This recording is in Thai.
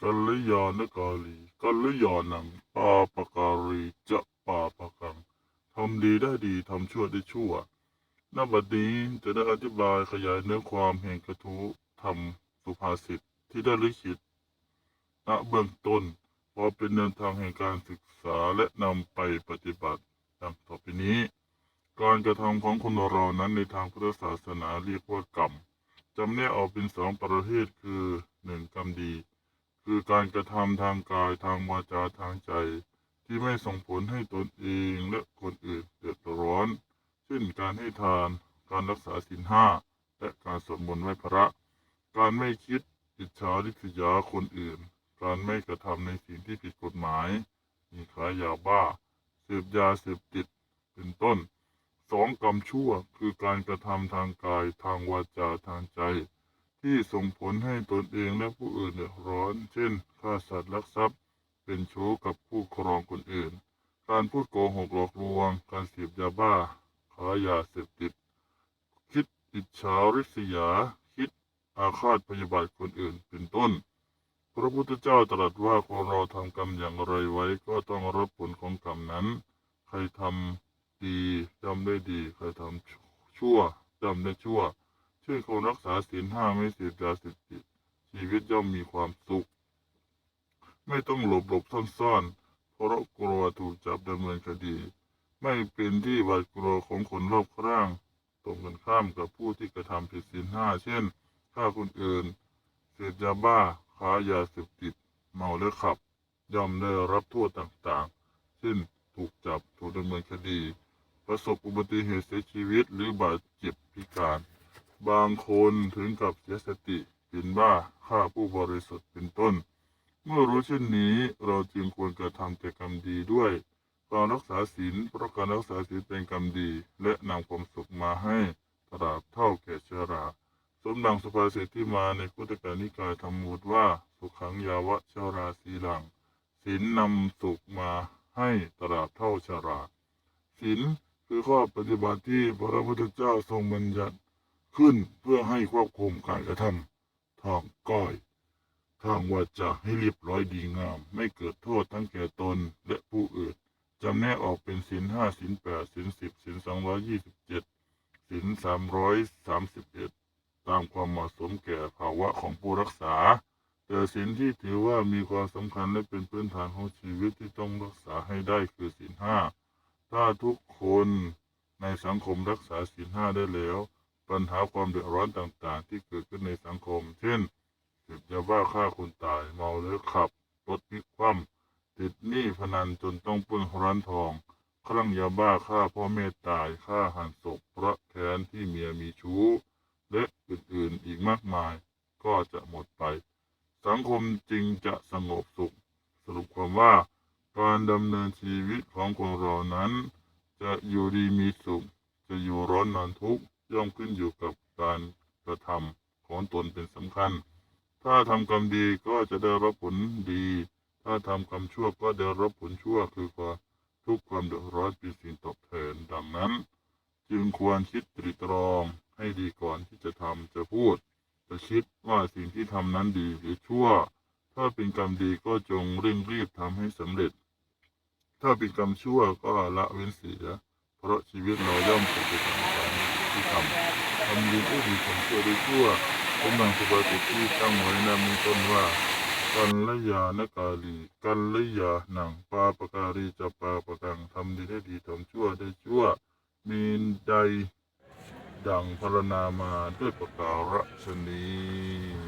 กัลยาณกาลีกัลยาณังปาปการีจะปาปกังทำดีได้ดีทำชั่วได้ชั่วณบัดนี้จะได้อธิบายขยายเนื้อความแห่งกระทู้ธรรมสุภาษิตที่ได้ลิขิตณเบื้องต้นพอเป็นแนวทางแห่งการศึกษาและนำไปปฏิบัติดังต่อไปนี้ การกระทำของคนเรานั้นในทางพุทธศาสนาเรียกว่ากรรมจำแนกออกเป็นสองประเภทคือหนึ่งกรรมดี คือการกระทำทางกายทางวาจาทางใจ ที่ไม่ส่งผลให้ตนเองและคนอื่นเดือดร้อน เช่นการให้ทาน การรักษาศีลห้าและการสวดมนต์ไหว้พระ การไม่คิดอิจฉาริษยาคนอื่น การไม่กระทำในสิ่งที่ผิดกฎหมาย มีขายยาบ้าเสพยาเสพติดเป็นต้น สองกรรมชั่วคือการกระทำทางกายทางวาจาทางใจ ที่ส่งผลให้ตนเองและผู้อื่นเดือดร้อน เช่นฆ่าสัตว์ลักทรัพย์ เป็นชู้กับผู้ครองคนอื่น การพูดโกหกหลอกลวง การเสพยาบ้าขายยาเสพติด คิดอิจฉาริษยา คิดอาฆาตพยาบาทคนอื่นเป็นต้น พระพุทธเจ้าตรัสว่าคนเราทำกรรมอย่างไรไว้ก็ต้องรับผลของกรรมนั้น ใครทำ ดีจำได้ดีใครทำชั่วจำได้ชั่วเช่นคนรักษาศีลห้าไม่เสพยาเสพติดชีวิตย่อมมีความสุข ไม่ต้องหลบหลบซ่อนซ่อนๆเพราะกลัวถูกจับดำเนินคดี ไม่เป็นที่หวาดกลัวของคนรอบข้างตรงกันข้ามกับผู้ที่กระทำผิดศีลห้าเช่นฆ่าคนอื่นเสพยาบ้าค้ายาเสพติดเมาและขับย่อมได้รับโทษต่างๆ เช่นถูกจับถูกดำเนินคดี ประสบอุบัติเหตุเสียชีวิตหรือบาดเจ็บพิการ บางคนถึงกับเสียสติเป็นบ้าฆ่าผู้บริสุทธิ์เป็นต้น เมื่อรู้เช่นนี้เราจึงควรกระทำแต่กรรมดีด้วยการรักษาศีลเพราะการรักษาศีลเป็นกรรมดี และนำความสุขมาให้ตราบเท่าแก่ชราสมดังสุภาษิตที่มาในพุทธกานิกายธรรมมูดว่า สุขังยาวะชราสีหลังศีลนำสุขมาให้ตราบเท่าชราศีล คือข้อปฏิบัติที่พระพุทธเจ้าทรงบัญญัติขึ้นเพื่อให้ควบคุมการกระทำทางกายทางวาจาให้เรียบร้อยดีงาม ไม่เกิดโทษทั้งแก่ตนและผู้อื่นจำแนกออกเป็นศีลห้าศีลแปดศีลสิบศีลสองร้อยยี่สิบเจ็ดศีลสามร้อยสามสิบเอ็ดตามความเหมาะสมแก่ภาวะของผู้รักษา แต่ศีลที่ถือว่ามีความสำคัญและเป็นพื้นฐานของชีวิตที่ต้องรักษาให้ได้คือศีลห้า ถ้าทุกคนในสังคมรักษาศีลห้าได้แล้ว ปัญหาความเดือดร้อนต่างๆ ที่เกิดขึ้นในสังคม เช่นเสพยาบ้าฆ่าคนตายเมาแล้วขับรถพลิกคว่ำติดหนี้พนันจนต้องปล้นร้านทองคลั่งยาบ้าฆ่าพ่อแม่ตายฆ่าหันศพเพราะแค้นที่เมียมีชู้ และอื่นๆอีกมากมายก็จะหมดไป สังคมจึงจะสงบสุข สรุปความว่า การดำเนินชีวิตของคนเรานั้น จะอยู่ดีมีสุข จะอยู่ร้อนนอนทุกข์ย่อมขึ้นอยู่กับการกระทำของตนเป็นสำคัญ ถ้าทำกรรมดีก็จะได้รับผลดี ถ้าทำกรรมชั่วก็ได้รับผลชั่วคือความทุกข์ความเดือดร้อนเป็นสิ่งตอบแทนดังนั้น จึงควรคิดตรีตรองให้ดีก่อนที่จะทำจะพูด จะคิดว่าสิ่งที่ทำนั้นดีหรือชั่ว ถ้าเป็นกรรมดีก็จงเร่งรีบทำให้สำเร็จ ถ้าเป็นกรรมชั่วก็ละเว้นเสีย เพราะชีวิตเราย่อมเป็นไปตามกรรมที่ทำทำดีได้ดีทำชั่วได้ชั่วผมดังสุภาษิตที่ตั้งไว้นะมีต้นว่ากันละยานกาลีกันละยาหนังปาปการีจะปาปกังทำดีได้ดีทำชั่วได้ชั่ว มีใดดังพรรณนามาด้วยประการฉนี้